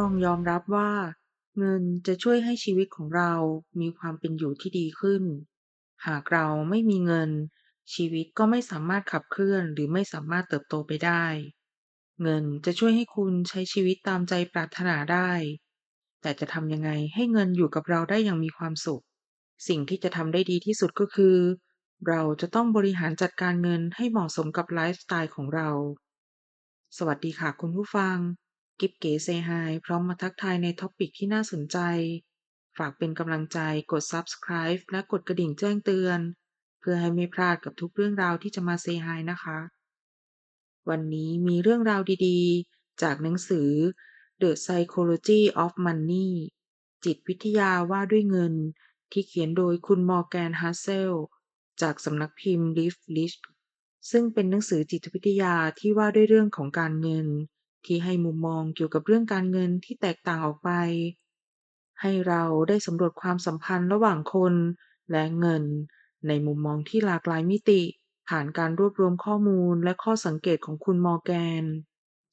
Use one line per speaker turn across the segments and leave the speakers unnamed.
ต้องยอมรับว่า เงินจะช่วยให้ชีวิตของเรามีความเป็นอยู่ที่ดีขึ้น หากเราไม่มีเงิน ชีวิตก็ไม่สามารถขับเคลื่อนหรือไม่สามารถเติบโตไปได้ เงินจะช่วยให้คุณใช้ชีวิตตามใจปรารถนาได้ แต่จะทำยังไงให้เงินอยู่กับเราได้อย่างมีความสุข สิ่งที่จะทำได้ดีที่สุดก็คือ เราจะต้องบริหารจัดการเงินให้เหมาะสมกับไลฟ์สไตล์ของเรา สวัสดีค่ะคุณผู้ฟัง กิ๊บเก๋เซฮายพร้อมมาทักทายในท็อปิกที่น่าสนใจ ฝากเป็นกำลังใจกด Subscribe และกดกระดิ่งแจ้งเตือน เพื่อให้ไม่พลาดกับทุกเรื่องราวที่จะมาเซฮายนะคะ วันนี้มีเรื่องราวดีๆ จากหนังสือ The Psychology of Money จิตวิทยาว่าด้วยเงิน ที่เขียนโดยคุณมอร์แกนฮัสเซลจากสำนักพิมพ์ Live Rich ซึ่งเป็นหนังสือจิตวิทยาที่ว่าด้วยเรื่องของการเงิน ที่ให้มุมมองเกี่ยวกับเรื่องการเงินที่แตกต่างออกไป ให้เราได้สำรวจความสัมพันธ์ระหว่างคนและเงิน ในมุมมองที่หลากหลายมิติ ผ่านการรวบรวมข้อมูลและข้อสังเกตของคุณมอร์แกน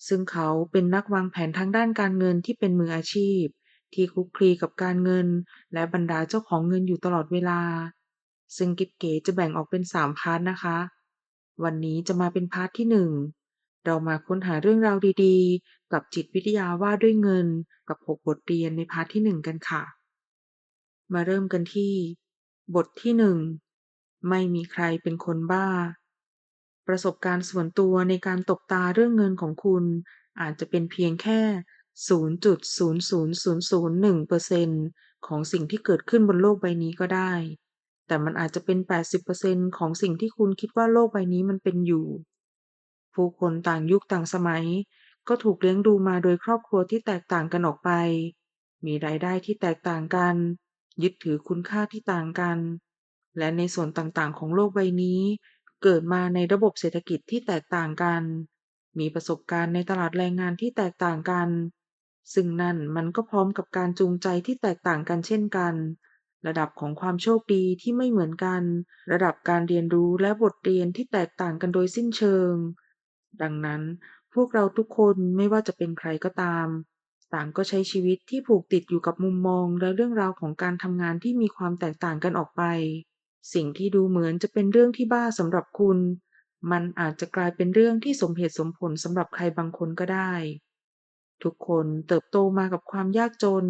ซึ่งเขาเป็นนักวางแผนทางด้านการเงินที่เป็นมืออาชีพ ที่คลุกคลีกับการเงิน และบรรดาเจ้าของเงินอยู่ตลอดเวลา ซึ่งกิ๊บเก๋จะแบ่งออกเป็น 3 พาร์ทนะคะ วันนี้จะมาเป็นพาร์ทที่ 1 เรามาค้นหาเรื่องราวดีๆ กับจิตวิทยาว่าด้วยเงินกับ 6 บทเรียนในพาร์ทที่ 1 กันค่ะ มาเริ่มกันที่ บทที่ 1 ไม่มีใครเป็นคนบ้า ประสบการณ์ส่วนตัวในการตบตาเรื่องเงินของคุณ อาจจะเป็นเพียงแค่ 0.00001%ของสิ่งที่เกิดขึ้นบนโลกใบนี้ก็ได้ แต่มันอาจจะเป็น 80%ของสิ่งที่คุณคิดว่าโลกใบนี้มันเป็นอยู่ ผู้คนต่างยุคต่างสมัย ก็ถูกเลี้ยงดูมาโดยครอบครัวที่แตกต่างกันออกไป มีรายได้ที่แตกต่างกัน ยึดถือคุณค่าที่ต่างกัน และในส่วนต่างๆ ของโลกใบนี้ เกิดมาในระบบเศรษฐกิจที่แตกต่างกัน มีประสบการณ์ในตลาดแรงงานที่แตกต่างกัน ซึ่งนั่นมันก็พร้อมกับการจูงใจที่แตกต่างกันเช่นกันระดับของความโชคดีที่ไม่เหมือนกัน ระดับการเรียนรู้และบทเรียนที่แตกต่างกันโดยสิ้นเชิง ดังนั้นพวกเราทุกคนไม่ว่าจะเป็นใครก็ตาม ต่างก็ใช้ชีวิตที่ผูกติดอยู่กับมุมมองและเรื่องราวของการทำงานที่มีความแตกต่างกันออกไป สิ่งที่ดูเหมือนจะเป็นเรื่องที่บ้าสำหรับคุณ มันอาจจะกลายเป็นเรื่องที่สมเหตุสมผลสำหรับใครบางคนก็ได้ ทุกคนเติบโตมากับความยากจน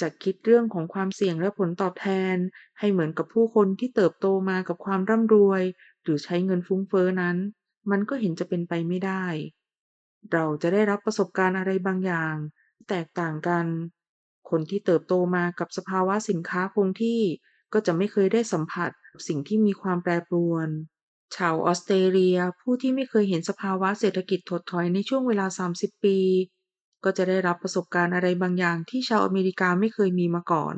จะคิดเรื่องของความเสี่ยงและผลตอบแทน ให้เหมือนกับผู้คนที่เติบโตมากับความร่ำรวย หรือใช้เงินฟุ้งเฟ้อนั้น มันก็เห็นจะเป็นไปไม่ได้ เราจะได้รับประสบการณ์อะไรบางอย่าง แตกต่างกัน คนที่เติบโตมากับสภาวะสินค้าคงที่ก็จะไม่เคยได้สัมผัสสิ่งที่มีความแปรปรวน ชาวออสเตรเลียผู้ที่ไม่เคยเห็นสภาวะเศรษฐกิจถดถอยในช่วงเวลา 30 ปี ก็จะได้รับประสบการณ์อะไรบางอย่างที่ชาวอเมริกาไม่เคยมีมาก่อน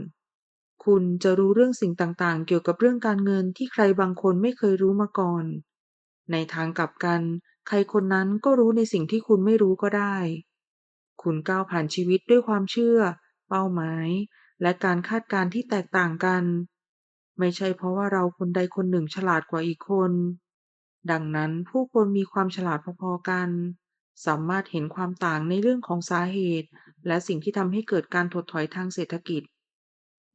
คุณจะรู้เรื่องสิ่งต่างๆ เกี่ยวกับเรื่องการเงินที่ใครบางคนไม่เคยรู้มาก่อน ในทางกลับกัน ใครคนนั้นก็รู้ในสิ่งที่คุณไม่รู้ก็ได้ คุณก้าวผ่านชีวิตด้วยความเชื่อ เป้าหมาย และการคาดการณ์ที่แตกต่างกัน ไม่ใช่เพราะว่าเราคนใดคนหนึ่งฉลาดกว่าอีกคน ดังนั้นผู้คนมีความฉลาดพอๆกัน สามารถเห็นความต่างในเรื่องของสาเหตุ และสิ่งที่ทำให้เกิดการถดถอยทางเศรษฐกิจ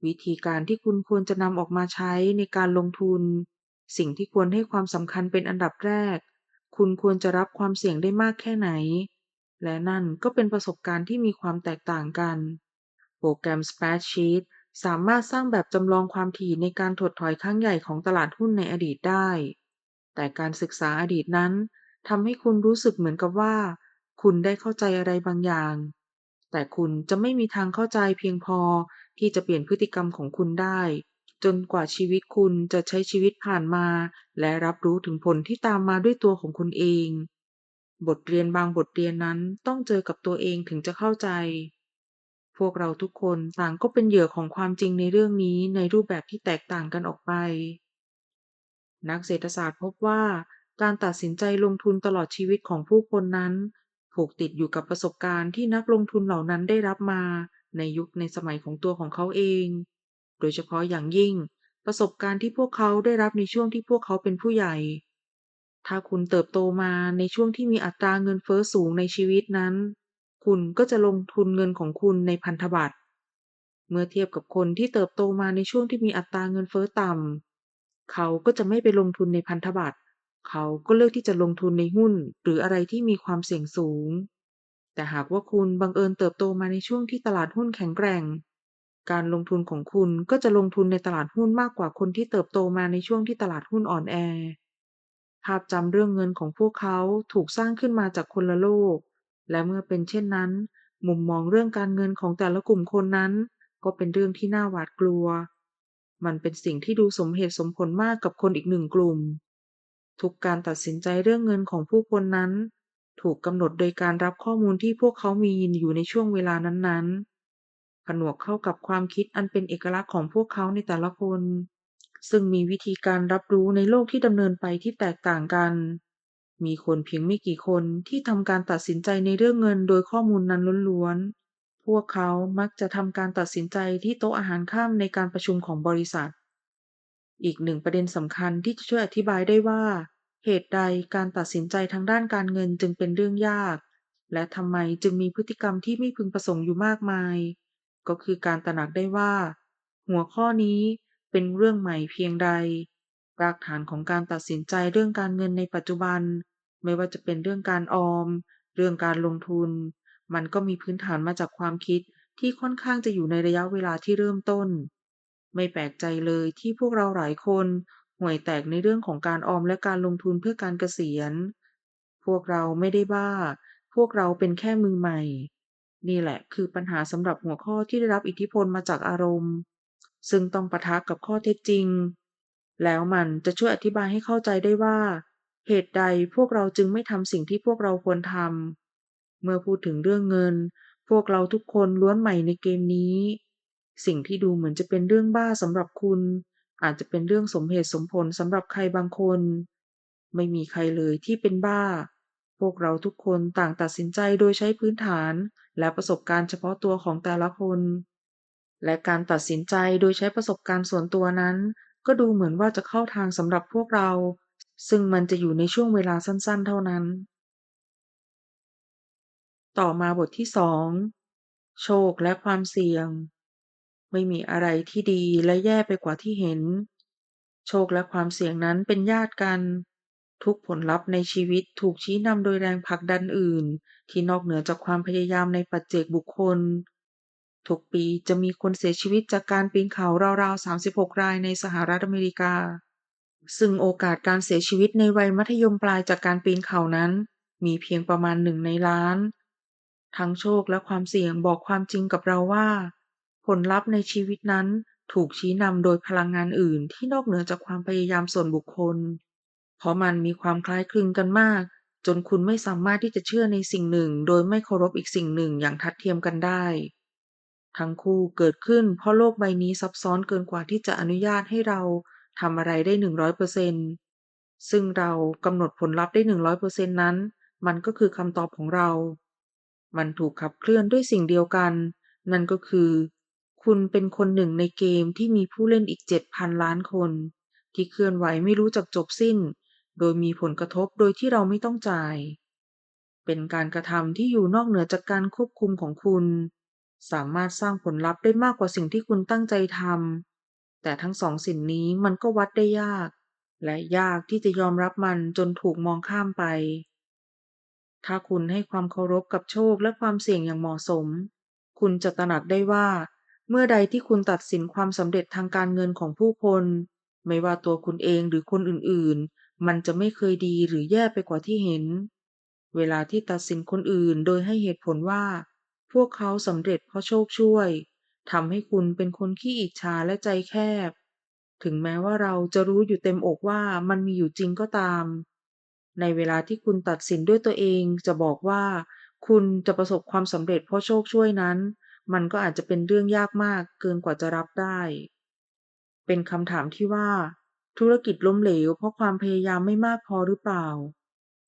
วิธีการที่คุณควรจะนำออกมาใช้ในการลงทุน สิ่งที่ควรให้ความสำคัญเป็นอันดับแรก คุณควรจะรับความเสี่ยงได้มากแค่ไหน และนั่นก็เป็นประสบการณ์ที่มีความแตกต่างกัน โปรแกรม Spreadsheet สามารถสร้างแบบจำลองความถี่ในการถดถอยครั้งใหญ่ของตลาดหุ้นในอดีตได้ แต่การศึกษาอดีตนั้นทำให้คุณรู้สึกเหมือนกับว่า คุณได้เข้าใจอะไรบางอย่าง แต่คุณจะไม่มีทางเข้าใจเพียงพอที่จะเปลี่ยนพฤติกรรมของคุณได้ จนกว่าชีวิตคุณจะใช้ชีวิตผ่านมา และรับรู้ถึงผลที่ตามมาด้วยตัวของคุณเอง บทเรียนบางบทเรียนนั้นต้องเจอกับตัวเองถึงจะเข้าใจ พวกเราทุกคนต่างก็เป็นเหยื่อของความจริงในเรื่องนี้ในรูปแบบที่แตกต่างกันออกไป นักเศรษฐศาสตร์พบว่าการตัดสินใจลงทุนตลอดชีวิตของผู้คนนั้น ผูกติดอยู่กับประสบการณ์ที่นักลงทุนเหล่านั้นได้รับมา ในยุคในสมัยของตัวของเขาเอง โดยเฉพาะอย่างยิ่ง ประสบการณ์ที่พวกเขาได้รับในช่วงที่พวกเขาเป็นผู้ใหญ่ ถ้าคุณเติบโตมาในช่วงที่มีอัตราเงินเฟ้อสูงในชีวิตนั้น คุณก็จะลงทุนเงินของคุณในพันธบัตร เมื่อเทียบกับคนที่เติบโตมาในช่วงที่มีอัตราเงินเฟ้อต่ำ เขาก็จะไม่ไปลงทุนในพันธบัตร เขาก็เลือกที่จะลงทุนในหุ้น หรืออะไรที่มีความเสี่ยงสูง แต่หากว่าคุณบังเอิญเติบโตมาในช่วงที่ตลาดหุ้นแข็งแกร่ง การลงทุนของคุณก็จะลงทุนในตลาดหุ้นมากกว่าคนที่เติบโตมาในช่วงที่ตลาดหุ้นอ่อนแอ ภาพจำเรื่องเงินของพวกเขาถูกสร้างขึ้นมาจากคนละโลก และเมื่อเป็นเช่นนั้น มุมมองเรื่องการเงินของแต่ละกลุ่มคนนั้น ก็เป็นเรื่องที่น่าหวาดกลัว มันเป็นสิ่งที่ดูสมเหตุสมผลมากกับคนอีกหนึ่งกลุ่ม ทุกการตัดสินใจเรื่องเงินของผู้คนนั้น ถูกกำหนดโดยการรับข้อมูลที่พวกเขามีอยู่ในช่วงเวลานั้นๆ ผนวกเข้ากับความคิดอันเป็นเอกลักษณ์ของพวกเขาในแต่ละคน ซึ่งมีวิธีการรับรู้ในโลกที่ดำเนินไปที่แตกต่างกัน มีคนเพียงไม่กี่คนที่ทำการตัดสินใจในเรื่องเงินโดยข้อมูลนั้นล้วนๆ พวกเขามักจะทำการตัดสินใจที่โต๊ะอาหารค่ำในการประชุมของบริษัท อีกหนึ่งประเด็นสำคัญที่จะช่วยอธิบายได้ว่า เหตุใดการตัดสินใจทางด้านการเงินจึงเป็นเรื่องยาก และทำไมจึงมีพฤติกรรมที่ไม่พึงประสงค์อยู่มากมาย ก็คือการตระหนักได้ว่า หัวข้อนี้เป็นเรื่องใหม่เพียงใด รากฐานของการตัดสินใจเรื่องการเงินในปัจจุบัน ไม่ว่าจะเป็นเรื่องการออม เรื่องการลงทุน มันก็มีพื้นฐานมาจากความคิดที่ค่อนข้างจะอยู่ในระยะเวลาที่เริ่มต้น ไม่แปลกใจเลยที่พวกเราหลายคนห่วยแตกในเรื่องของการออมและการลงทุนเพื่อการเกษียณ พวกเราไม่ได้บ้า พวกเราเป็นแค่มือใหม่ นี่แหละคือปัญหาสำหรับหัวข้อที่ได้รับอิทธิพลมาจากอารมณ์ ซึ่งต้องปะทะกับข้อเท็จจริง แล้วมันจะช่วยอธิบายให้เข้าใจได้ว่า เหตุใดพวกเราจึงไม่ทำสิ่งที่พวกเราควรทำเมื่อพูดถึงเรื่องเงิน พวกเราทุกคนล้วนใหม่ในเกมนี้ สิ่งที่ดูเหมือนจะเป็นเรื่องบ้าสำหรับคุณ อาจจะเป็นเรื่องสมเหตุสมผลสำหรับใครบางคน ไม่มีใครเลยที่เป็นบ้า พวกเราทุกคนต่างตัดสินใจโดยใช้พื้นฐาน และประสบการณ์เฉพาะตัวของแต่ละคน และการตัดสินใจโดยใช้ประสบการณ์ส่วนตัวนั้น ก็ดูเหมือนว่าจะเข้าทางสำหรับพวกเรา ซึ่งมันจะอยู่ในช่วงเวลาสั้นๆ เท่านั้น ต่อมาบทที่สองโชคและความเสี่ยง ไม่มีอะไรที่ดีและแย่ไปกว่าที่เห็น โชคและความเสี่ยงนั้นเป็นญาติกัน ทุกผลลัพธ์ในชีวิตถูกชี้นำโดยแรงผลักดันอื่น ที่นอกเหนือจากความพยายามในปัจเจกบุคคล ทุกปีจะมีคนเสียชีวิตจากการปีนเขาราวๆ 36 รายในสหรัฐอเมริกา ซึ่งโอกาสการเสียชีวิตในวัยมัธยมปลายจากการปีนเขานั้น มีเพียงประมาณหนึ่งในล้าน ทั้งโชคและความเสี่ยงบอกความจริงกับเราว่า ผลลัพธ์ในชีวิตนั้นถูกชี้นำโดยพลังงานอื่นที่นอกเหนือจากความพยายามส่วนบุคคล เพราะมันมีความคล้ายคลึงกันมาก จนคุณไม่สามารถที่จะเชื่อในสิ่งหนึ่ง โดยไม่เคารพอีกสิ่งหนึ่งอย่างทัดเทียมกันได้ ทั้งคู่เกิดขึ้นเพราะโลกใบนี้ซับซ้อนเกินกว่าที่จะอนุญาตให้เราทำอะไรได้หนึ่งร้อยเปอร์เซ็นต์ซึ่งเรากำหนดผลลัพธ์ได้หนึ่งร้อยเปอร์เซ็นต์นั้น มันก็คือคำตอบของเรา มันถูกขับเคลื่อนด้วยสิ่งเดียวกัน นั่นก็คือ คุณเป็นคนหนึ่งในเกมที่มีผู้เล่นอีกเจ็ดพันล้านคน ที่เคลื่อนไหวไม่รู้จักจบสิ้น โดยมีผลกระทบโดยที่เราไม่ต้องจ่าย เป็นการกระทำที่อยู่นอกเหนือจากการควบคุมของคุณ สามารถสร้างผลลัพธ์ได้มากกว่าสิ่งที่คุณตั้งใจทำแต่ทั้งสองสิ่งนี้มันก็วัดได้ยาก และยากที่จะยอมรับมันจนถูกมองข้ามไป ถ้าคุณให้ความเคารพกับโชคและความเสี่ยงอย่างเหมาะสม คุณจะตระหนักได้ว่า เมื่อใดที่คุณตัดสินความสำเร็จทางการเงินของผู้คน ไม่ว่าตัวคุณเองหรือคนอื่นๆ มันจะไม่เคยดีหรือแย่ไปกว่าที่เห็น เวลาที่ตัดสินคนอื่นโดยให้เหตุผลว่า พวกเขาสำเร็จเพราะโชคช่วยทำให้คุณเป็นคนขี้อิจฉาและใจแคบ ถึงแม้ว่าเราจะรู้อยู่เต็มอกว่ามันมีอยู่จริงก็ตาม ในเวลาที่คุณตัดสินด้วยตัวเองจะบอกว่า คุณจะประสบความสำเร็จเพราะโชคช่วยนั้น มันก็อาจจะเป็นเรื่องยากมากเกินกว่าจะรับได้ เป็นคำถามที่ว่า ธุรกิจล้มเหลวเพราะความพยายามไม่มากพอหรือเปล่า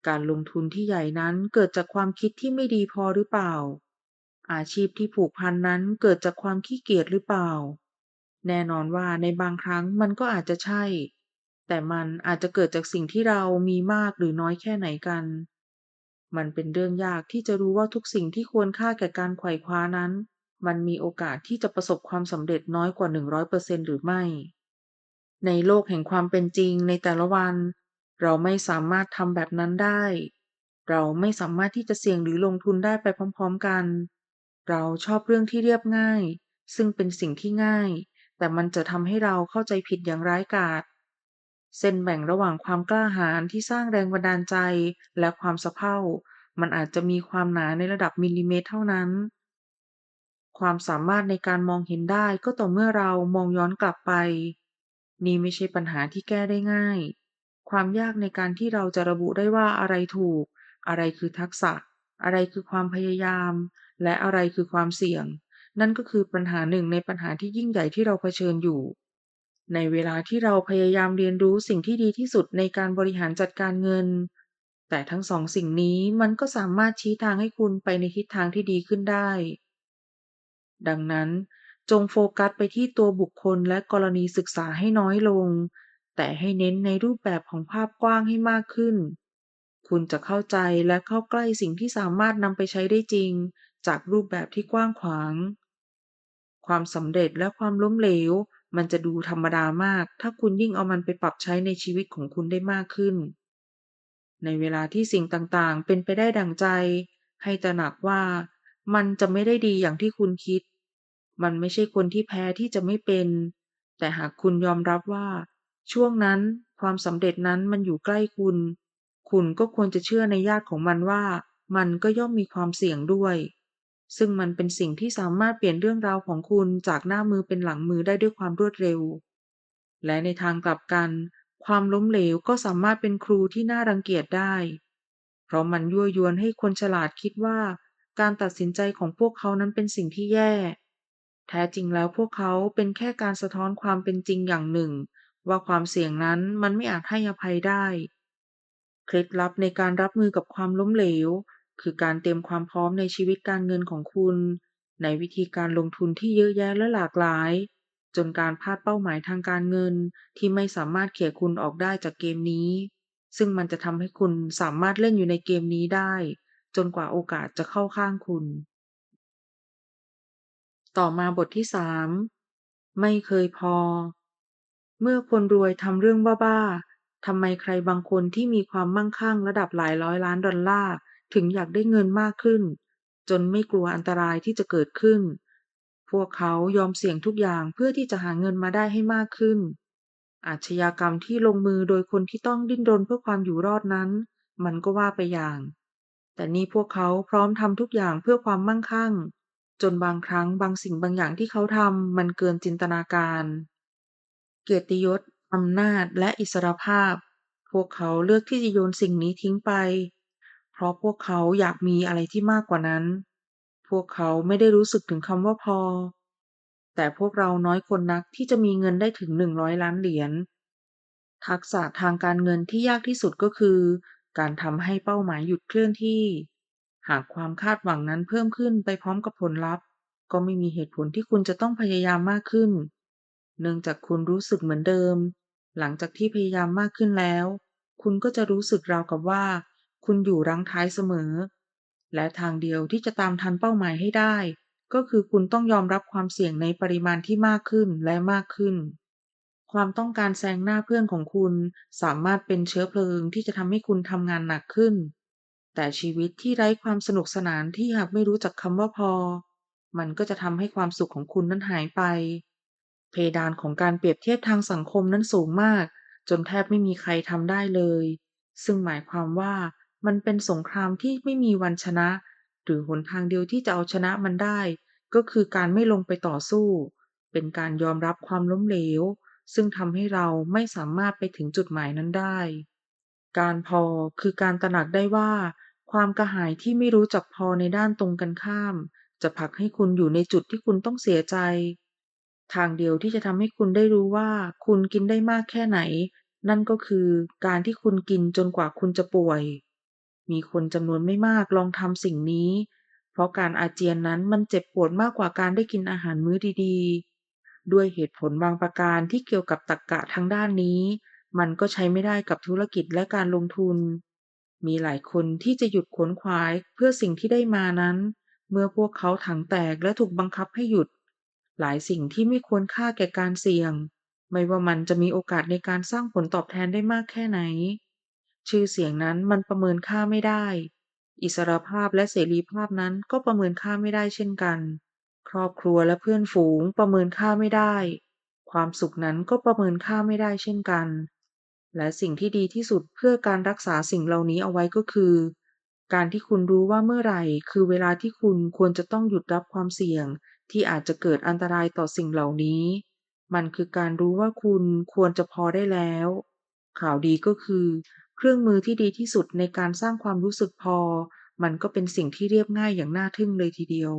การลงทุนที่ใหญ่นั้นเกิดจากความคิดที่ไม่ดีพอหรือเปล่า อาชีพที่ผูกพันนั้นเกิดจากความขี้เกียจหรือเปล่า แน่นอนว่าในบางครั้งมันก็อาจจะใช่ แต่มันอาจจะเกิดจากสิ่งที่เรามีมากหรือน้อยแค่ไหนกัน มันเป็นเรื่องยากที่จะรู้ว่าทุกสิ่งที่ควรค่าแก่การไขว่คว้านั้น มันมีโอกาสที่จะประสบความสำเร็จน้อยกว่า 100%หรือไม่ ในโลกแห่งความเป็นจริงในแต่ละวัน เราไม่สามารถทำแบบนั้นได้ เราไม่สามารถที่จะเสี่ยงหรือลงทุนได้ไปพร้อมๆกัน เราชอบเรื่องที่เรียบง่าย ซึ่งเป็นสิ่งที่ง่าย แต่มันจะทำให้เราเข้าใจผิดอย่างร้ายกาจเส้นแบ่งระหว่างความกล้าหาญที่สร้างแรงบันดาลใจและความสะเพร่ามันอาจจะมีความหนาในระดับมิลลิเมตรเท่านั้น ความสามารถในการมองเห็นได้ก็ต่อเมื่อเรามองย้อนกลับไป นี่ไม่ใช่ปัญหาที่แก้ได้ง่าย ความยากในการที่เราจะระบุได้ว่าอะไรถูก อะไรคือทักษะ อะไรคือความพยายาม และอะไรคือความเสี่ยง นั่นก็คือปัญหาหนึ่งในปัญหาที่ยิ่งใหญ่ที่เราเผชิญอยู่ ในเวลาที่เราพยายามเรียนรู้สิ่งที่ดีที่สุดในการบริหารจัดการเงิน แต่ทั้งสองสิ่งนี้มันก็สามารถชี้ทางให้คุณไปในทิศทางที่ดีขึ้นได้ ดังนั้น จงโฟกัสไปที่ตัวบุคคลและกรณีศึกษาให้น้อยลง แต่ให้เน้นในรูปแบบของภาพกว้างให้มากขึ้น คุณจะเข้าใจและเข้าใกล้สิ่งที่สามารถนำไปใช้ได้จริง จากรูปแบบที่กว้างขวาง ความสำเร็จและความล้มเหลว มันจะดูธรรมดามาก ถ้าคุณยิ่งเอามันไปปรับใช้ในชีวิตของคุณได้มากขึ้น ในเวลาที่สิ่งต่างๆ เป็นไปได้ดังใจ ให้ตระหนักว่า มันจะไม่ได้ดีอย่างที่คุณคิด มันไม่ใช่คนที่แพ้ที่จะไม่เป็น แต่หากคุณยอมรับว่า ช่วงนั้นความสำเร็จนั้นมันอยู่ใกล้คุณ คุณก็ควรจะเชื่อในญาติของมันว่า มันก็ย่อมมีความเสี่ยงด้วย ซึ่งมันเป็นสิ่งที่สามารถเปลี่ยนเรื่องราวของคุณจากหน้ามือเป็นหลังมือได้ด้วยความรวดเร็ว และในทางกลับกัน ความล้มเหลวก็สามารถเป็นครูที่น่ารังเกียจได้ เพราะมันยั่วยวนให้คนฉลาดคิดว่า การตัดสินใจของพวกเขานั้นเป็นสิ่งที่แย่ แท้จริงแล้วพวกเขาเป็นแค่การสะท้อนความเป็นจริงอย่างหนึ่ง ว่าความเสี่ยงนั้นมันไม่อาจให้อภัยได้ เคล็ดลับในการรับมือกับความล้มเหลว คือการเตรียมความพร้อมในชีวิตการเงินของคุณ ในวิธีการลงทุนที่เยอะแยะและหลากหลาย จนการพลาดเป้าหมายทางการเงินที่ไม่สามารถเขี่ยคุณออกได้จากเกมนี้ ซึ่งมันจะทำให้คุณสามารถเล่นอยู่ในเกมนี้ได้ จนกว่าโอกาสจะเข้าข้างคุณ ต่อมาบทที่3ไม่เคยพอ เมื่อคนรวยทำเรื่องบ้าๆทำไมใครบางคนที่มีความมั่งคั่งระดับหลายร้อยล้านดอลลาร์ถึงอยากได้เงินมากขึ้น จนไม่กลัวอันตรายที่จะเกิดขึ้น พวกเขายอมเสี่ยงทุกอย่างเพื่อที่จะหาเงินมาได้ให้มากขึ้น อาชญากรรมที่ลงมือโดยคนที่ต้องดิ้นรนเพื่อความอยู่รอดนั้น มันก็ว่าไปอย่าง แต่นี่พวกเขาพร้อมทำทุกอย่างเพื่อความมั่งคั่ง จนบางครั้งบางสิ่งบางอย่างที่เขาทำมันเกินจินตนาการ เกียรติยศอำนาจและอิสรภาพ พวกเขาเลือกที่จะโยนสิ่งนี้ทิ้งไป เพราะพวกเขาอยากมีอะไรที่มากกว่านั้น พวกเขาไม่ได้รู้สึกถึงคำว่าพอ แต่พวกเราน้อยคนนักที่จะมีเงินได้ถึง100ล้านเหรียญ ทักษะทางการเงินที่ยากที่สุดก็คือ การทำให้เป้าหมายหยุดเคลื่อนที่ หากความคาดหวังนั้นเพิ่มขึ้นไปพร้อมกับผลลัพธ์ ก็ไม่มีเหตุผลที่คุณจะต้องพยายามมากขึ้น เนื่องจากคุณรู้สึกเหมือนเดิม หลังจากที่พยายามมากขึ้นแล้ว คุณก็จะรู้สึกราวกับว่า คุณอยู่รั้งท้ายเสมอ และทางเดียวที่จะตามทันเป้าหมายให้ได้ ก็คือคุณต้องยอมรับความเสี่ยงในปริมาณที่มากขึ้นและมากขึ้น ความต้องการแซงหน้าเพื่อนของคุณสามารถเป็นเชื้อเพลิงที่จะทำให้คุณทำงานหนักขึ้น แต่ชีวิตที่ไร้ความสนุกสนานที่หากไม่รู้จักคำว่าพอ มันก็จะทำให้ความสุขของคุณนั้นหายไป เพดานของการเปรียบเทียบทางสังคมนั้นสูงมาก จนแทบไม่มีใครทำได้เลย ซึ่งหมายความว่ามันเป็นสงครามที่ไม่มีวันชนะ หรือหนทางเดียวที่จะเอาชนะมันได้ ก็คือการไม่ลงไปต่อสู้ เป็นการยอมรับความล้มเหลว ซึ่งทำให้เราไม่สามารถไปถึงจุดหมายนั้นได้ การพอคือการตระหนักได้ว่า ความกระหายที่ไม่รู้จักพอในด้านตรงกันข้าม จะผลักให้คุณอยู่ในจุดที่คุณต้องเสียใจ ทางเดียวที่จะทำให้คุณได้รู้ว่าคุณกินได้มากแค่ไหน นั่นก็คือการที่คุณกินจนกว่าคุณจะป่วย มีคนจำนวนไม่มากลองทำสิ่งนี้ เพราะการอาเจียนนั้นมันเจ็บปวดมากกว่าการได้กินอาหารมื้อดีๆ ด้วยเหตุผลบางประการที่เกี่ยวกับตรรกะทางด้านนี้ มันก็ใช้ไม่ได้กับธุรกิจและการลงทุน มีหลายคนที่จะหยุดขวนขวายเพื่อสิ่งที่ได้มานั้น เมื่อพวกเขาถังแตกและถูกบังคับให้หยุด หลายสิ่งที่ไม่ควรค่าแก่การเสี่ยง ไม่ว่ามันจะมีโอกาสในการสร้างผลตอบแทนได้มากแค่ไหน ชื่อเสียงนั้นมันประเมินค่าไม่ได้ อิสรภาพและเสรีภาพนั้นก็ประเมินค่าไม่ได้เช่นกัน ครอบครัวและเพื่อนฝูงประเมินค่าไม่ได้ ความสุขนั้นก็ประเมินค่าไม่ได้เช่นกัน และสิ่งที่ดีที่สุดเพื่อการรักษาสิ่งเหล่านี้เอาไว้ก็คือ การที่คุณรู้ว่าเมื่อไหร่ คือเวลาที่คุณควรจะต้องหยุดรับความเสี่ยง ที่อาจจะเกิดอันตรายต่อสิ่งเหล่านี้ มันคือการรู้ว่าคุณควรจะพอได้แล้ว ข่าวดีก็คือ เครื่องมือที่ดีที่สุดในการสร้างความรู้สึกพอ มันก็เป็นสิ่งที่เรียบง่ายอย่างน่าทึ่งเลยทีเดียว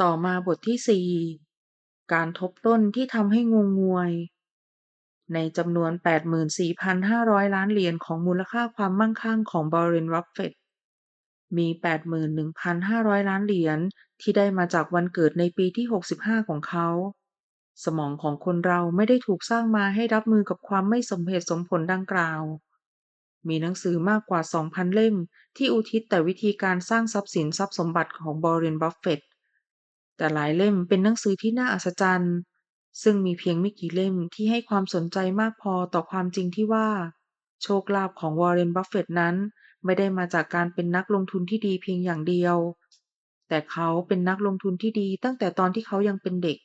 ต่อมาบทที่ 4 การทบต้นที่ทำให้งงงวย ในจำนวน 84,500 ล้านเหรียญของมูลค่าความมั่งคั่งของ Warren Buffett มี 81,500 ล้านเหรียญที่ได้มาจากวันเกิดในปีที่ 65 ของเขา สมองของคนเราไม่ได้ถูกสร้างมาให้รับมือกับความไม่สมเหตุสมผลดังกล่าว มีหนังสือมากกว่า 2,000 เล่มที่อุทิศแต่วิธีการสร้างทรัพย์สินทรัพย์สมบัติของ Warren Buffett แต่หลายเล่มเป็นหนังสือที่น่าอัศจรรย์ ซึ่งมีเพียงไม่กี่เล่มที่ให้ความสนใจมากพอต่อความจริงที่ว่า โชคลาภของ Warren Buffett นั้น ไม่ได้มาจากการเป็นนักลงทุนที่ดีเพียงอย่างเดียว แต่เขาเป็นนักลงทุนที่ดีตั้งแต่ตอนที่เขายังเป็นเด็ก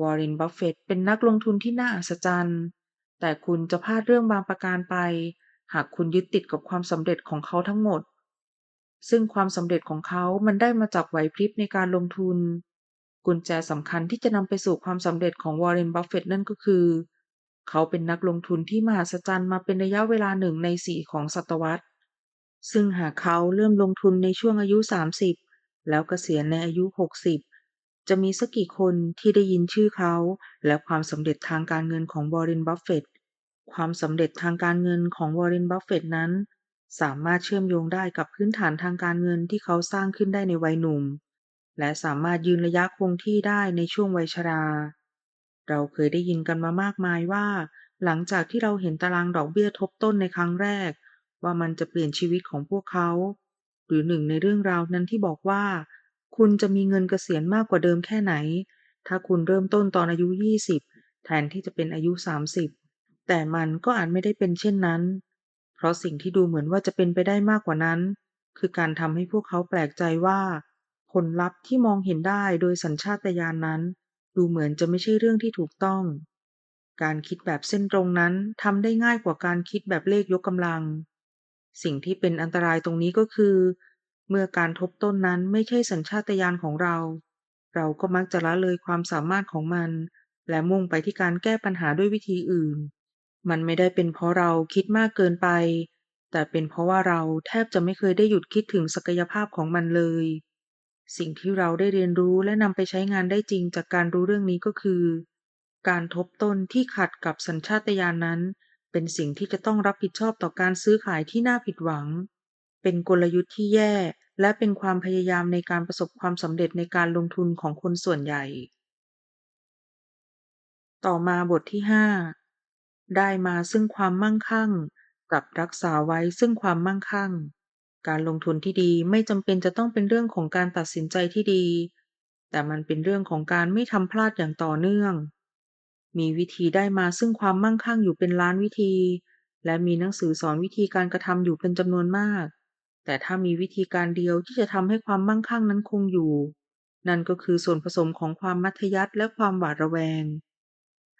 Warren Buffett เป็นนักลงทุนที่น่าอัศจรรย์ แต่คุณจะพลาดเรื่องบางประการไป หากคุณยึดติดกับความสำเร็จของเขาทั้งหมด ซึ่งความสำเร็จของเขามันได้มาจากไหวพริบในการลงทุน กุญแจสำคัญที่จะนำไปสู่ความสำเร็จของ Warren Buffett นั่นก็คือ เขาเป็นนักลงทุนที่มหัศจรรย์มาเป็นระยะเวลาหนึ่งในสี่ของศตวรรษ ซึ่งหากเขาเริ่มลงทุนในช่วงอายุ 30 แล้วเกษียณในอายุ 60 จะมีสักกี่คนที่ได้ยินชื่อเขา และความสำเร็จทางการเงินของ Warren Buffett ความสำเร็จทางการเงินของ Warren Buffett นั้น สามารถเชื่อมโยงได้กับพื้นฐานทางการเงินที่เขาสร้างขึ้นได้ในวัยหนุ่ม และสามารถยืนระยะคงที่ได้ในช่วงวัยชรา เราเคยได้ยินกันมามากมายว่า หลังจากที่เราเห็นตารางดอกเบี้ยทบต้นในครั้งแรก ว่ามันจะเปลี่ยนชีวิตของพวกเขา หรือหนึ่งในเรื่องราวนั้นที่บอกว่า คุณจะมีเงินเกษียณมากกว่าเดิมแค่ไหน ถ้าคุณเริ่มต้นตอนอายุ 20 แทนที่จะเป็นอายุ 30 แต่มันก็อาจไม่ได้เป็นเช่นนั้น เพราะสิ่งที่ดูเหมือนว่าจะเป็นไปได้มากกว่านั้น คือการทำให้พวกเขาแปลกใจว่า ลลัพธ์ที่มองเห็นได้โดยสัญชาตญาณนนั้น ดูเหมือนจะไม่ใช่เรื่องที่ถูกต้อง การคิดแบบเส้นตรงนั้นทำได้ง่ายกว่าการคิดแบบเลขยกกำลัง สิ่งที่เป็นอันตรายตรงนี้ก็คือ เมื่อการทบต้นนั้นไม่ใช่สัญชาตญาณของเรา เราก็มักจะละเลยความสามารถของมัน และมุ่งไปที่การแก้ปัญหาด้วยวิธีอื่น มันไม่ได้เป็นเพราะเราคิดมากเกินไป แต่เป็นเพราะว่าเราแทบจะไม่เคยได้หยุดคิดถึงศักยภาพของมันเลย สิ่งที่เราได้เรียนรู้และนำไปใช้งานได้จริงจากการรู้เรื่องนี้ก็คือ การทบต้นที่ขัดกับสัญชาตญาณนนั้น เป็นสิ่งที่จะต้องรับผิดชอบต่อการซื้อขายที่น่าผิดหวัง เป็นกลยุทธ์ที่แย่ และเป็นความพยายามในการประสบความสำเร็จในการลงทุนของคนส่วนใหญ่ ต่อมาบทที่ 5 ได้มาซึ่งความมั่งคั่ง กับรักษาไว้ซึ่งความมั่งคั่ง การลงทุนที่ดีไม่จำเป็นจะต้องเป็นเรื่องของการตัดสินใจที่ดี แต่มันเป็นเรื่องของการไม่ทำพลาดอย่างต่อเนื่อง มีวิธีได้มาซึ่งความมั่งคั่งอยู่เป็นล้านวิธี และมีหนังสือสอนวิธีการกระทำอยู่เป็นจำนวนมาก แต่ถ้ามีวิธีการเดียวที่จะทำให้ความมั่งคั่งนั้นคงอยู่ นั่นก็คือส่วนผสมของความมัธยัสถ์และความหวาดระแวง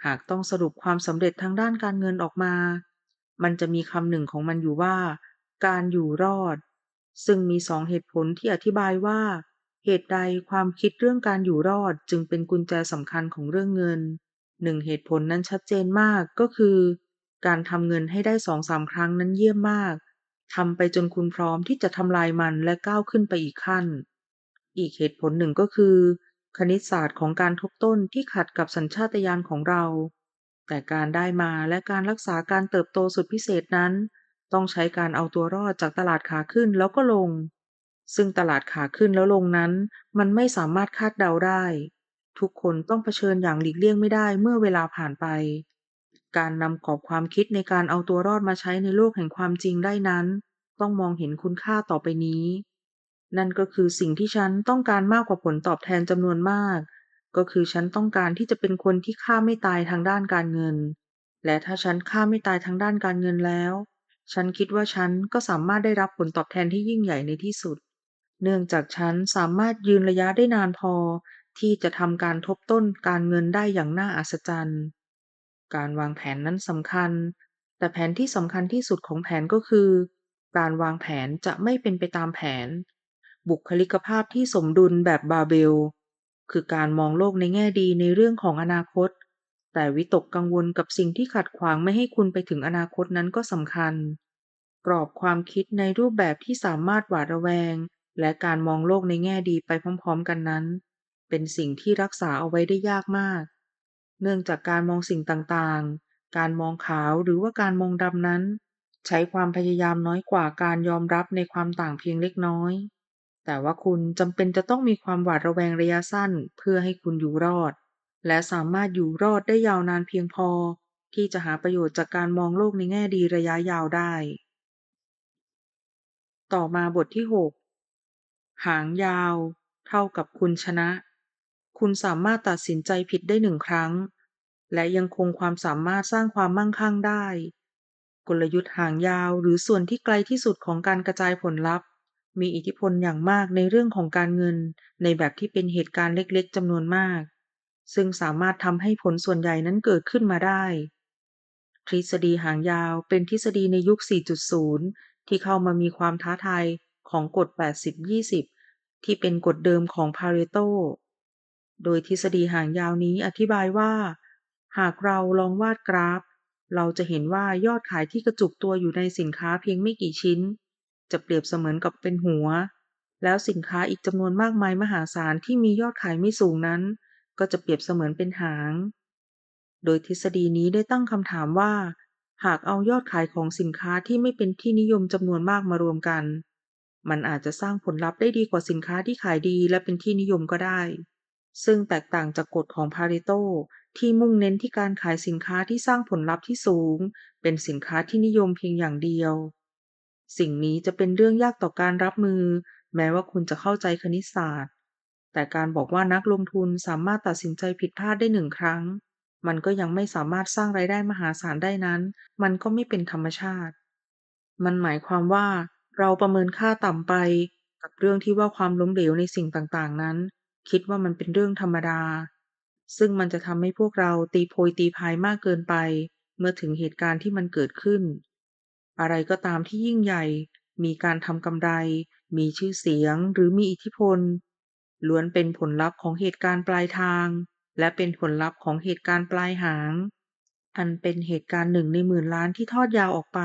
หากต้องสรุปความสำเร็จทางด้านการเงินออกมา มันจะมีคำหนึ่งของมันอยู่ว่า การอยู่รอด ซึ่งมีสองเหตุผลที่อธิบายว่า เหตุใดความคิดเรื่องการอยู่รอดจึงเป็นกุญแจสำคัญของเรื่องเงินหนึ่งเหตุผลนั้นชัดเจนมากก็คือ การทำเงินให้ได้สองสามครั้งนั้นเยี่ยมมากทำไปจนคุณพร้อมที่จะทำลายมันและก้าวขึ้นไปอีกขั้น อีกเหตุผลหนึ่งก็คือ คณิตศาสตร์ของการทบต้นที่ขัดกับสัญชาตญาณของเรา แต่การได้มาและการรักษาการเติบโตสุดพิเศษนั้น ต้องใช้การเอาตัวรอดจากตลาดขาขึ้นแล้วก็ลง ซึ่งตลาดขาขึ้นแล้วลงนั้น มันไม่สามารถคาดเดาได้ ทุกคนต้องเผชิญอย่างหลีกเลี่ยงไม่ได้เมื่อเวลาผ่านไป การนำกรอบความคิดในการเอาตัวรอดมาใช้ในโลกแห่งความจริงได้นั้น ต้องมองเห็นคุณค่าต่อไปนี้ นั่นก็คือสิ่งที่ฉันต้องการมากกว่าผลตอบแทนจำนวนมาก ก็คือฉันต้องการที่จะเป็นคนที่ฆ่าไม่ตายทางด้านการเงิน และถ้าฉันฆ่าไม่ตายทางด้านการเงินแล้ว ฉันคิดว่าฉันก็สามารถได้รับผลตอบแทนที่ยิ่งใหญ่ในที่สุด เนื่องจากฉันสามารถยืนระยะได้นานพอ ที่จะทำการทบต้นการเงินได้อย่างน่าอัศจรรย์ การวางแผนนั้นสำคัญ แต่แผนที่สำคัญที่สุดของแผนก็คือ การวางแผนจะไม่เป็นไปตามแผน บุคลิกภาพที่สมดุลแบบบาเบล คือการมองโลกในแง่ดีในเรื่องของอนาคต แต่วิตกกังวลกับสิ่งที่ขัดขวางไม่ให้คุณไปถึงอนาคตนั้นก็สำคัญ กรอบความคิดในรูปแบบที่สามารถหวาดระแวง และการมองโลกในแง่ดีไปพร้อมๆกันนั้น เป็นสิ่งที่รักษาเอาไว้ได้ยากมาก เนื่องจากการมองสิ่งต่างๆ การมองขาวหรือว่าการมองดำนั้น ใช้ความพยายามน้อยกว่าการยอมรับในความต่างเพียงเล็กน้อย แต่ว่าคุณจำเป็นจะต้องมีความหวาดระแวงระยะสั้นเพื่อให้คุณอยู่รอด และสามารถอยู่รอดได้ยาวนานเพียงพอ ที่จะหาประโยชน์จากการมองโลกในแง่ดีระยะยาวได้ ต่อมาบทที่ 6 หางยาว เท่ากับคุณชนะ คุณสามารถตัดสินใจผิดได้หนึ่งครั้ง และยังคงความสามารถสร้างความมั่งคั่งได้ กลยุทธ์หางยาวหรือส่วนที่ไกลที่สุดของการกระจายผลลัพธ์มีอิทธิพลอย่างมากในเรื่องของการเงินในแบบที่เป็นเหตุการณ์เล็กๆจำนวนมาก ซึ่งสามารถทำให้ผลส่วนใหญ่นั้นเกิดขึ้นมาได้ ทฤษฎีหางยาวเป็นทฤษฎีในยุค 4.0 ที่เข้ามามีความท้าทายของกฎ 80-20 ที่เป็นกฎเดิมของพาเรโต โดยทฤษฎีหางยาวนี้อธิบายว่า หากเราลองวาดกราฟ เราจะเห็นว่ายอดขายที่กระจุกตัวอยู่ในสินค้าเพียงไม่กี่ชิ้น จะเปรียบเสมือนกับเป็นหัว แล้วสินค้าอีกจำนวนมากมายมหาศาลที่มียอดขายไม่สูงนั้น ก็จะเปรียบเสมือนเป็นหาง โดยทฤษฎีนี้ได้ตั้งคำถามว่า หากเอายอดขายของสินค้าที่ไม่เป็นที่นิยมจำนวนมากมารวมกัน มันอาจจะสร้างผลลัพธ์ได้ดีกว่าสินค้าที่ขายดีและเป็นที่นิยมก็ได้ ซึ่งแตกต่างจากกฎของพาเรโตที่มุ่งเน้นที่การขายสินค้าที่สร้างผลลัพธ์ที่สูง เป็นสินค้าที่นิยมเพียงอย่างเดียว สิ่งนี้จะเป็นเรื่องยากต่อการรับมือ แม้ว่าคุณจะเข้าใจคณิตศาสตร์ แต่การบอกว่านักลงทุนสามารถตัดสินใจผิดพลาดได้หนึ่งครั้ง มันก็ยังไม่สามารถสร้างรายได้มหาศาลได้นั้น มันก็ไม่เป็นธรรมชาติ มันหมายความว่าเราประเมินค่าต่ำไป กับเรื่องที่ว่าความล้มเหลวในสิ่งต่างๆนั้น คิดว่ามันเป็นเรื่องธรรมดา ซึ่งมันจะทำให้พวกเราตีโพยตีพายมากเกินไป เมื่อถึงเหตุการณ์ที่มันเกิดขึ้น อะไรก็ตามที่ยิ่งใหญ่ มีการทำกำไร มีชื่อเสียง หรือมีอิทธิพล ล้วนเป็นผลลัพธ์ของเหตุการณ์ปลายทาง และเป็นผลลัพธ์ของเหตุการณ์ปลายหาง อันเป็นเหตุการณ์หนึ่งในหมื่นล้านที่ทอดยาวออกไป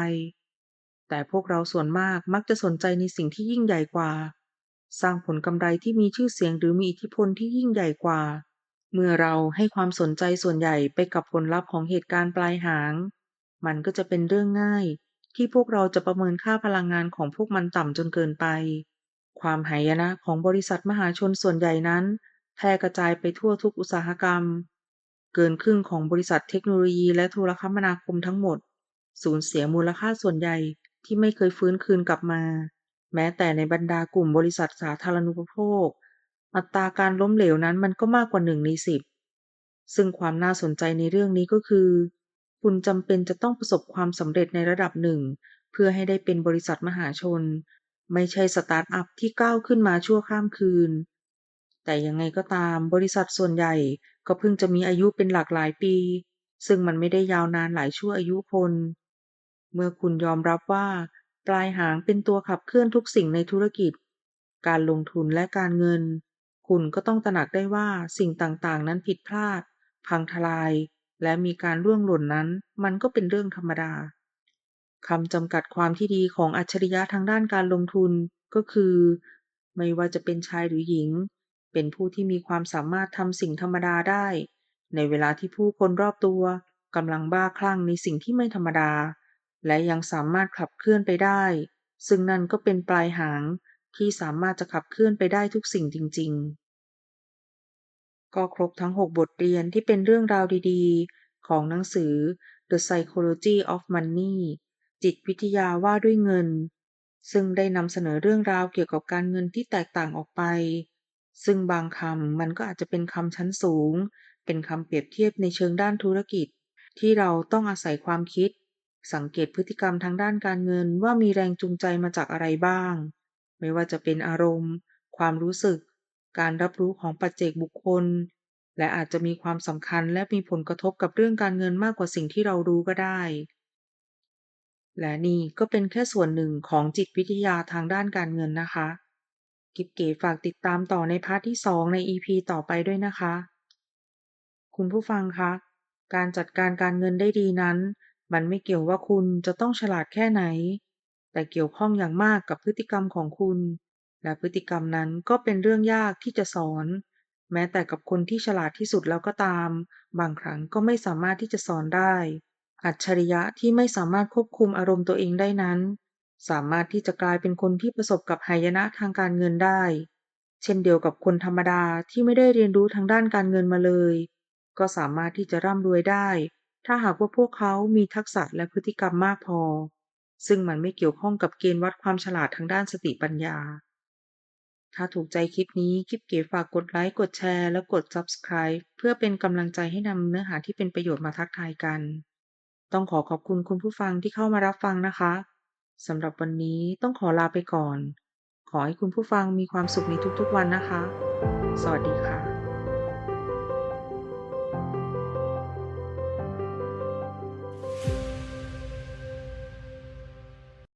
แต่พวกเราส่วนมากมักจะสนใจในสิ่งที่ยิ่งใหญ่กว่า สร้างผลกำไรที่มีชื่อเสียงหรือมีอิทธิพลที่ยิ่งใหญ่กว่า เมื่อเราให้ความสนใจส่วนใหญ่ไปกับผลลัพธ์ของเหตุการณ์ปลายหาง มันก็จะเป็นเรื่องง่าย ที่พวกเราจะประเมินค่าพลังงานของพวกมันต่ำจนเกินไป ความหายนะของบริษัทมหาชนส่วนใหญ่นั้น แพร่กระจายไปทั่วทุกอุตสาหกรรม เกินครึ่งของบริษัทเทคโนโลยีและโทรคมนาคมทั้งหมด สูญเสียมูลค่าส่วนใหญ่ที่ไม่เคยฟื้นคืนกลับมา แม้แต่ในบรรดากลุ่มบริษัทสาธารณูปโภค อัตราการล้มเหลวนั้นมันก็มากกว่าหนึ่งในสิบซึ่งความน่าสนใจในเรื่องนี้ก็คือ คุณจำเป็นจะต้องประสบความสำเร็จในระดับหนึ่ง เพื่อให้ได้เป็นบริษัทมหาชน ไม่ใช่สตาร์ทอัพที่ก้าวขึ้นมาชั่วข้ามคืน แต่ยังไงก็ตามบริษัทส่วนใหญ่ก็เพิ่งจะมีอายุเป็นหลากหลายปี ซึ่งมันไม่ได้ยาวนานหลายชั่วอายุคน เมื่อคุณยอมรับว่า ปลายหางเป็นตัวขับเคลื่อนทุกสิ่งในธุรกิจ การลงทุนและการเงิน คุณก็ต้องตระหนักได้ว่าสิ่งต่างๆ นั้นผิดพลาด พังทลาย และมีการร่วงหล่นนั้น มันก็เป็นเรื่องธรรมดา คำจำกัดความที่ดีของอัจฉริยะทางด้านการลงทุนก็คือ ไม่ว่าจะเป็นชายหรือหญิง เป็นผู้ที่มีความสามารถทำสิ่งธรรมดาได้ ในเวลาที่ผู้คนรอบตัวกำลังบ้าคลั่งในสิ่งที่ไม่ธรรมดา และยังสามารถขับเคลื่อนไปได้ ซึ่งนั่นก็เป็นปลายหางที่สามารถจะขับเคลื่อนไปได้ทุกสิ่งจริง ๆ ก็ครบทั้ง 6 บทเรียนที่เป็นเรื่องราวดีๆ ของหนังสือ The Psychology of Money จิตวิทยาว่าด้วยเงิน ซึ่งได้นำเสนอเรื่องราวเกี่ยวกับการเงินที่แตกต่างออกไป ซึ่งบางคำมันก็อาจจะเป็นคำชั้นสูง เป็นคำเปรียบเทียบในเชิงด้านธุรกิจ ที่เราต้องอาศัยความคิด สังเกตพฤติกรรมทางด้านการเงินว่ามีแรงจูงใจมาจากอะไรบ้าง ไม่ว่าจะเป็นอารมณ์ ความรู้สึก การรับรู้ของปัจเจกบุคคล และอาจจะมีความสำคัญและมีผลกระทบกับเรื่องการเงินมากกว่าสิ่งที่เรารู้ก็ได้ และนี่ก็เป็นแค่ส่วนหนึ่งของจิตวิทยาทางด้านการเงินนะคะ กิบเก๋ฝากติดตามต่อในพาร์ทที่ 2 ใน EP ต่อไปด้วยนะคะ คุณผู้ฟังคะ การจัดการการเงินได้ดีนั้น มันไม่เกี่ยวว่าคุณจะต้องฉลาดแค่ไหน แต่เกี่ยวข้องอย่างมากกับพฤติกรรมของคุณ และพฤติกรรมนั้นก็เป็นเรื่องยากที่จะสอน แม้แต่กับคนที่ฉลาดที่สุดแล้วก็ตาม บางครั้งก็ไม่สามารถที่จะสอนได้ อัจฉริยะที่ไม่สามารถควบคุมอารมณ์ตัวเองได้นั้น สามารถที่จะกลายเป็นคนที่ประสบกับหายนะทางการเงินได้ เช่นเดียวกับคนธรรมดาที่ไม่ได้เรียนรู้ทางด้านการเงินมาเลย ก็สามารถที่จะร่ำรวยได้ ถ้าหากว่าพวกเขามีทักษะและพฤติกรรมมากพอ ซึ่งมันไม่เกี่ยวข้องกับเกณฑ์วัดความฉลาดทางด้านสติปัญญา ถ้าถูกใจคลิปนี้คลิปเก๋ฝากกดไลค์กดแชร์และกด Subscribe เพื่อเป็นกำลังใจให้นำเนื้อหาที่เป็นประโยชน์มาทักทายกัน ต้องขอขอบคุณคุณผู้ฟังที่เข้ามารับฟังนะคะสำหรับวันนี้ต้องขอลาไปก่อน ขอให้คุณผู้ฟังมีความสุขในทุกๆวันนะคะ สวัสดีค่ะ